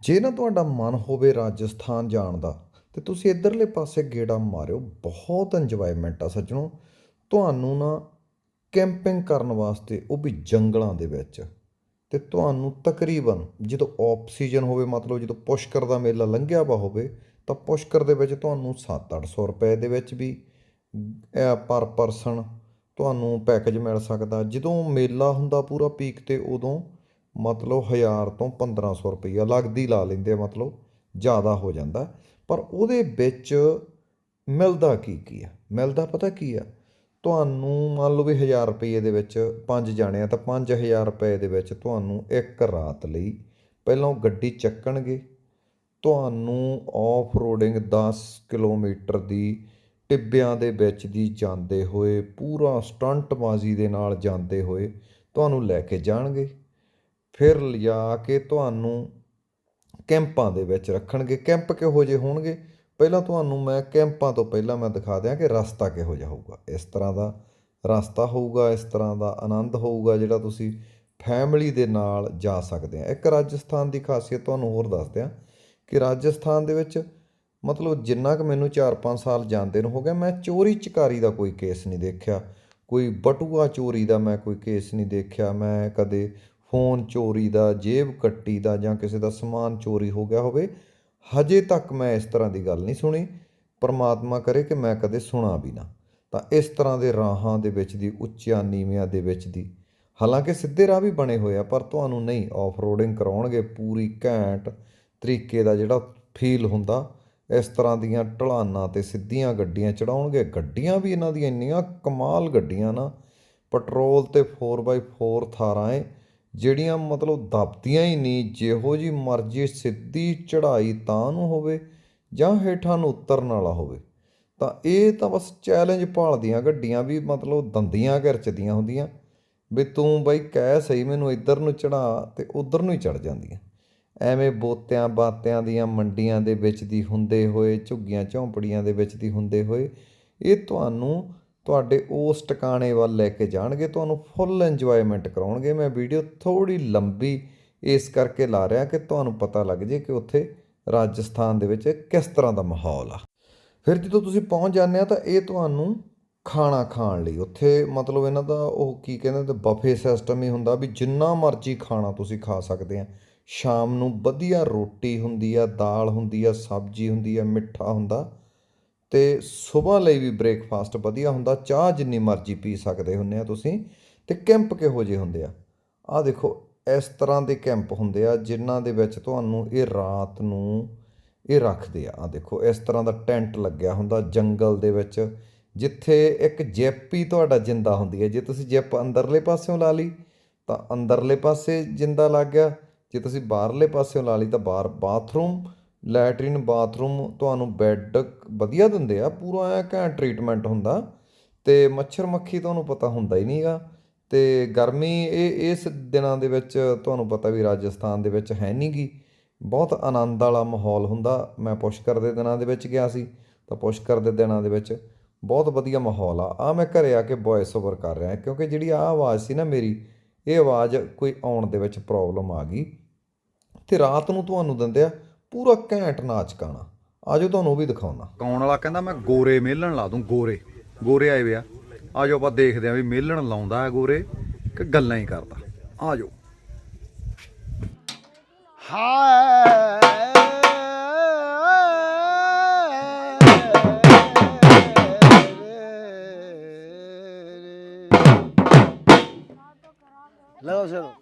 ਜੇ ਨਾ ਤੁਹਾਡਾ ਮਨ ਹੋਵੇ ਰਾਜਸਥਾਨ ਜਾਣ ਦਾ, ਤੇ ਤੁਸੀਂ ਇਧਰਲੇ ਪਾਸੇ ਗੇੜਾ ਮਾਰਿਓ। ਬਹੁਤ ਇੰਜੋਇਮੈਂਟ ਆ ਸੱਜਣੋ। ਤੁਹਾਨੂੰ ਨਾ ਕੈਂਪਿੰਗ ਕਰਨ ਵਾਸਤੇ ਉਹ ਵੀ ਜੰਗਲਾਂ ਦੇ ਵਿੱਚ। ਤੇ ਤੁਹਾਨੂੰ ਤਕਰੀਬਨ ਜਦੋਂ ਆਫ ਸੀਜ਼ਨ ਹੋਵੇ, ਮਤਲਬ ਜਦੋਂ ਪੁਸ਼ਕਰ ਦਾ ਮੇਲਾ ਲੰਘਿਆ ਵਾ ਹੋਵੇ, ਤਾਂ ਪੁਸ਼ਕਰ ਦੇ ਵਿੱਚ ਤੁਹਾਨੂੰ 7-800 ਰੁਪਏ ਦੇ ਵਿੱਚ ਵੀ ਪਰ ਪਰਸਨ ਤੁਹਾਨੂੰ ਪੈਕੇਜ ਮਿਲ ਸਕਦਾ। ਜਦੋਂ ਮੇਲਾ ਹੁੰਦਾ ਪੂਰਾ ਪੀਕ ਤੇ, ਉਦੋਂ ਮਤਲਬ 1000 ਤੋਂ 1500 ਰੁਪਈਆ ਲੱਗਦੀ ਲਾ ਲੈਂਦੇ ਆ, ਮਤਲਬ ਜ਼ਿਆਦਾ ਹੋ ਜਾਂਦਾ। ਪਰ ਉਹਦੇ ਵਿੱਚ ਮਿਲਦਾ ਕੀ ਕੀ ਆ? ਮਿਲਦਾ ਪਤਾ ਕੀ ਆ? ਤੁਹਾਨੂੰ ਮੰਨ ਲਓ ਵੀ 1000 ਰੁਪਏ ਦੇ ਵਿੱਚ ਪੰਜ ਜਾਣੇ ਆ, ਤਾਂ 5000 ਰੁਪਏ ਦੇ ਵਿੱਚ ਤੁਹਾਨੂੰ ਇੱਕ ਰਾਤ ਲਈ ਪਹਿਲਾਂ ਉਹ ਗੱਡੀ ਚੱਕਣਗੇ। ਤੁਹਾਨੂੰ ਆਫ ਰੋਡਿੰਗ 10 ਕਿਲੋਮੀਟਰ ਦੀ ਟਿੱਬਿਆਂ ਦੇ ਵਿੱਚ ਦੀ ਜਾਂਦੇ ਹੋਏ, ਪੂਰਾ ਸਟੰਟਬਾਜ਼ੀ ਦੇ ਨਾਲ ਜਾਂਦੇ ਹੋਏ ਤੁਹਾਨੂੰ ਲੈ ਕੇ ਜਾਣਗੇ। ਫਿਰ ਲਿਜਾ ਕੇ ਤੁਹਾਨੂੰ ਕੈਂਪਾਂ ਦੇ ਵਿੱਚ ਰੱਖਣਗੇ। ਕੈਂਪ ਕਿਹੋ ਜਿਹੇ ਹੋਣਗੇ? ਪਹਿਲਾਂ ਤੁਹਾਨੂੰ ਮੈਂ ਕੈਂਪਾਂ ਤੋਂ ਪਹਿਲਾਂ ਮੈਂ ਦਿਖਾ ਦਿਆਂ ਕਿ ਰਸਤਾ ਕਿਹੋ ਜਿਹਾ ਹੋਊਗਾ। ਇਸ ਤਰ੍ਹਾਂ ਦਾ ਰਸਤਾ ਹੋਊਗਾ, ਇਸ ਤਰ੍ਹਾਂ ਦਾ ਆਨੰਦ ਹੋਊਗਾ ਜਿਹੜਾ ਤੁਸੀਂ ਫੈਮਿਲੀ ਦੇ ਨਾਲ ਜਾ ਸਕਦੇ ਆ। ਇੱਕ ਰਾਜਸਥਾਨ ਦੀ ਖਾਸੀਅਤ ਤੁਹਾਨੂੰ ਹੋਰ ਦੱਸ ਦਿਆਂ ਕਿ ਰਾਜਸਥਾਨ ਦੇ ਵਿੱਚ ਮਤਲਬ ਜਿੰਨਾ ਕੁ ਮੈਨੂੰ 4-5 ਸਾਲ ਜਾਂਦੇ ਨੂੰ ਹੋ ਗਿਆ ਮੈਂ ਚੋਰੀ ਚਕਾਰੀ ਦਾ ਕੋਈ ਕੇਸ ਨਹੀਂ ਦੇਖਿਆ। ਕੋਈ ਬਟੂਆ ਚੋਰੀ ਦਾ ਮੈਂ ਕੋਈ ਕੇਸ ਨਹੀਂ ਦੇਖਿਆ। ਮੈਂ ਕਦੇ ਫੋਨ ਚੋਰੀ ਦਾ, ਜੇਬ ਕੱਟੀ ਦਾ ਜਾਂ ਕਿਸੇ ਦਾ ਸਮਾਨ ਚੋਰੀ ਹੋ ਗਿਆ ਹੋਵੇ, ਹਜੇ ਤੱਕ ਮੈਂ ਇਸ ਤਰ੍ਹਾਂ ਦੀ ਗੱਲ ਨਹੀਂ ਸੁਣੀ। ਪਰਮਾਤਮਾ ਕਰੇ ਕਿ ਮੈਂ ਕਦੇ ਸੁਣਾ ਵੀ ਨਾ। ਤਾਂ ਇਸ ਤਰ੍ਹਾਂ ਦੇ ਰਾਹਾਂ ਦੇ ਵਿੱਚ ਦੀ, ਉੱਚਿਆਂ ਨੀਵਿਆਂ ਦੇ ਵਿੱਚ ਦੀ। ਹਾਲਾਂਕਿ ਸਿੱਧੇ ਰਾਹ ਵੀ ਬਣੇ ਹੋਏ ਆ, ਪਰ ਤੁਹਾਨੂੰ ਨਹੀਂ ਆਫ ਰੋਡਿੰਗ ਕਰਾਉਣਗੇ, ਪੂਰੀ ਘੈਂਟ ਤਰੀਕੇ ਦਾ ਜਿਹੜਾ ਫੀਲ ਹੁੰਦਾ, ਇਸ ਤਰ੍ਹਾਂ ਦੀਆਂ ਢਲਾਨਾਂ ਤੇ ਸਿੱਧੀਆਂ ਗੱਡੀਆਂ ਚੜਾਉਣਗੇ। ਗੱਡੀਆਂ ਵੀ ਇਹਨਾਂ ਦੀਆਂ ਇੰਨੀਆਂ ਕਮਾਲ ਗੱਡੀਆਂ ਨਾ, ਪੈਟਰੋਲ ਤੇ 4x4 ਥਾਰਾਂ ਏ ਜਿਹੜੀਆਂ ਮਤਲਬ ਦਬਦੀਆਂ ਹੀ ਨਹੀਂ, ਜਿਹੋ ਜੀ ਮਰਜ਼ੀ ਸਿੱਧੀ ਚੜ੍ਹਾਈ ਤਾਂ ਨੂੰ ਹੋਵੇ ਜਾਂ ਹੇਠਾਂ ਨੂੰ ਉਤਰਨ ਵਾਲਾ ਹੋਵੇ। ਤਾਂ ਇਹ ਤਾਂ ਬਸ ਚੈਲੰਜ ਭਾਲਦੀਆਂ ਗੱਡੀਆਂ ਵੀ, ਮਤਲਬ ਦੰਦੀਆਂ ਘਰਚਦੀਆਂ ਹੁੰਦੀਆਂ। ਵੀ ਤੂੰ ਬਈ ਕਹਿ ਸਹੀ, ਮੈਨੂੰ ਇੱਧਰ ਨੂੰ ਚੜਾ ਤੇ ਉੱਧਰ ਨੂੰ ਹੀ ਚੜ ਜਾਂਦੀਆਂ। ਐਵੇਂ ਬੋਤਿਆਂ ਬਾਤਿਆਂ ਦੀਆਂ ਮੰਡੀਆਂ ਦੇ ਵਿੱਚ ਦੀ ਹੁੰਦੇ ਹੋਏ, ਝੁੱਗੀਆਂ ਝੌਂਪੜੀਆਂ ਦੇ ਵਿੱਚ ਦੀ ਹੁੰਦੇ ਹੋਏ, ਇਹ ਤੁਹਾਨੂੰ ਤੁਹਾਡੇ ਉਸ ਟਿਕਾਣੇ ਵੱਲ ਲੈ ਕੇ ਜਾਣਗੇ, ਤੁਹਾਨੂੰ ਫੁੱਲ ਇੰਜੋਇਮੈਂਟ ਕਰਾਉਣਗੇ। ਮੈਂ ਵੀਡੀਓ ਥੋੜੀ ਲੰਬੀ ਇਸ ਕਰਕੇ ਲਾ ਰਿਹਾ ਕਿ ਤੁਹਾਨੂੰ ਪਤਾ ਲੱਗ ਜੇ ਕਿ ਉੱਥੇ ਰਾਜਸਥਾਨ ਦੇ ਵਿੱਚ ਕਿਸ ਤਰ੍ਹਾਂ ਦਾ ਮਾਹੌਲ ਆ। ਫਿਰ ਜਦੋਂ ਤੁਸੀਂ ਪਹੁੰਚ ਜਾਂਦੇ ਆ ਤਾਂ ਇਹ ਤੁਹਾਨੂੰ ਖਾਣਾ ਖਾਣ ਲਈ, ਉੱਥੇ ਮਤਲਬ ਇਹਨਾਂ ਦਾ ਉਹ ਕੀ ਕਹਿੰਦੇ ਤੇ ਬਫੇ ਸਿਸਟਮ ਹੀ ਹੁੰਦਾ ਵੀ ਜਿੰਨਾ ਮਰਜ਼ੀ ਖਾਣਾ ਤੁਸੀਂ ਖਾ ਸਕਦੇ ਆ। ਸ਼ਾਮ ਨੂੰ ਵਧੀਆ ਰੋਟੀ ਹੁੰਦੀ ਆ, ਦਾਲ ਹੁੰਦੀ ਆ, ਸਬਜ਼ੀ ਹੁੰਦੀ ਆ, ਮਿੱਠਾ ਹੁੰਦਾ। ਤੇ ਸਵੇਰ ਲਈ ਵੀ ਬ੍ਰੇਕਫਾਸਟ ਵਧੀਆ ਹੁੰਦਾ, ਚਾਹ ਜਿੰਨੀ ਮਰਜ਼ੀ ਪੀ ਸਕਦੇ ਹੁੰਦੇ ਆ ਤੁਸੀਂ ਤੇ ਕੈਂਪ ਕਿਹੋ ਜਿਹੇ ਹੁੰਦੇ ਆ? ਆ ਦੇਖੋ, ਇਸ ਤਰ੍ਹਾਂ ਦੇ ਕੈਂਪ ਹੁੰਦੇ ਆ ਜਿਨ੍ਹਾਂ ਦੇ ਵਿੱਚ ਤੁਹਾਨੂੰ ਇਹ ਰਾਤ ਨੂੰ ਇਹ ਰੱਖਦੇ ਆ। ਆ ਦੇਖੋ, ਇਸ ਤਰ੍ਹਾਂ ਦਾ ਟੈਂਟ ਲੱਗਿਆ ਹੁੰਦਾ ਜੰਗਲ ਦੇ ਵਿੱਚ, ਜਿੱਥੇ ਇੱਕ ਜਿਪ ਹੀ ਤੁਹਾਡਾ ਜਿੰਦਾ ਹੁੰਦੀ ਹੈ। ਜੇ ਤੁਸੀਂ ਜਿਪ ਅੰਦਰਲੇ ਪਾਸਿਓਂ ਲਾ ਲਈ, ਤਾਂ ਅੰਦਰਲੇ ਪਾਸੇ ਜਿੰਦਾ ਲੱਗ ਗਿਆ। ਜੇ ਤੁਸੀਂ ਬਾਹਰਲੇ ਪਾਸਿਓਂ ਲਾ ਲਈ, ਤਾਂ ਬਾਹਰ ਬਾਥਰੂਮ ਲੈਟਰਿਨ ਬਾਥਰੂਮ ਤੁਹਾਨੂੰ ਬੈੱਡ ਵਧੀਆ ਦਿੰਦੇ ਆ, ਪੂਰਾ ਐ ਘੈਂਟ ਟ੍ਰੀਟਮੈਂਟ ਹੁੰਦਾ ਤੇ ਮੱਛਰ ਮੱਖੀ ਤੁਹਾਨੂੰ ਪਤਾ ਹੁੰਦਾ ਹੀ ਨਹੀਂਗਾ ਤੇ ਗਰਮੀ ਇਹ, ਇਸ ਦਿਨਾਂ ਦੇ ਵਿੱਚ ਤੁਹਾਨੂੰ ਪਤਾ ਵੀ ਰਾਜਸਥਾਨ ਦੇ ਵਿੱਚ ਹੈ ਨਹੀਂਗੀ ਬਹੁਤ ਆਨੰਦ ਵਾਲਾ ਮਾਹੌਲ ਹੁੰਦਾ। ਮੈਂ ਪੁਸ਼ਕਰ ਦੇ ਦਿਨਾਂ ਦੇ ਵਿੱਚ ਗਿਆ ਸੀ, ਤਾਂ ਪੁਸ਼ਕਰ ਦੇ ਦਿਨਾਂ ਦੇ ਵਿੱਚ ਬਹੁਤ ਵਧੀਆ ਮਾਹੌਲ ਆ। ਆ ਮੈਂ ਘਰੇ ਆ ਕੇ ਵੌਇਸ ਓਵਰ ਕਰ ਰਿਹਾ, ਕਿਉਂਕਿ ਜਿਹੜੀ ਆ ਆਵਾਜ਼ ਸੀ ਨਾ ਮੇਰੀ, ਇਹ ਆਵਾਜ਼ ਕੋਈ ਆਉਣ ਦੇ ਵਿੱਚ ਪ੍ਰੋਬਲਮ ਆ ਗਈ। ਤੇ ਰਾਤ ਨੂੰ ਤੁਹਾਨੂੰ ਦਿੰਦੇ ਆ ਪੂਰਾ ਘੈਂਟ ਨਾਚ ਗਾਣਾ। ਆਜੋ ਤੁਹਾਨੂੰ ਉਹ ਵੀ ਦਿਖਾਉਣਾ ਕੌਣ ਵਾਲਾ ਕਹਿੰਦਾ ਮੈਂ ਗੋਰੇ ਮੇਲਣ ਲਾ ਦੂੰ ਗੋਰੇ। ਗੋਰੇ ਆਏ ਵੇ ਆ। ਆਜੋ ਆਪਾਂ ਦੇਖਦੇ ਆ ਵੀ ਮੇਲਣ ਲਾਉਂਦਾ ਹੈ ਗੋਰੇ ਕਿ ਗੱਲਾਂ ਹੀ ਕਰਦਾ। ਆਜੋ। ਹਾਏ। ਲਓ ਚਲੋ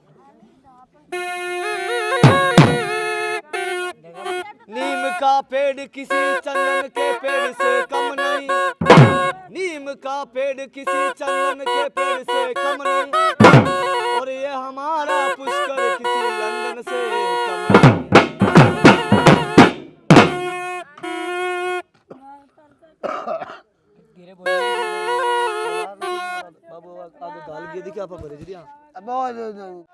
का पेड़ किसी चंदन के पेड़ से कम नहीं नीम का पेड़ किसी चंदन के पेड़ से कम नहीं और ये हमारा पुष्कर किसी लंदन से कम नहीं बाबू आगे दाल गिर दी क्या आप बड़े जी बहुत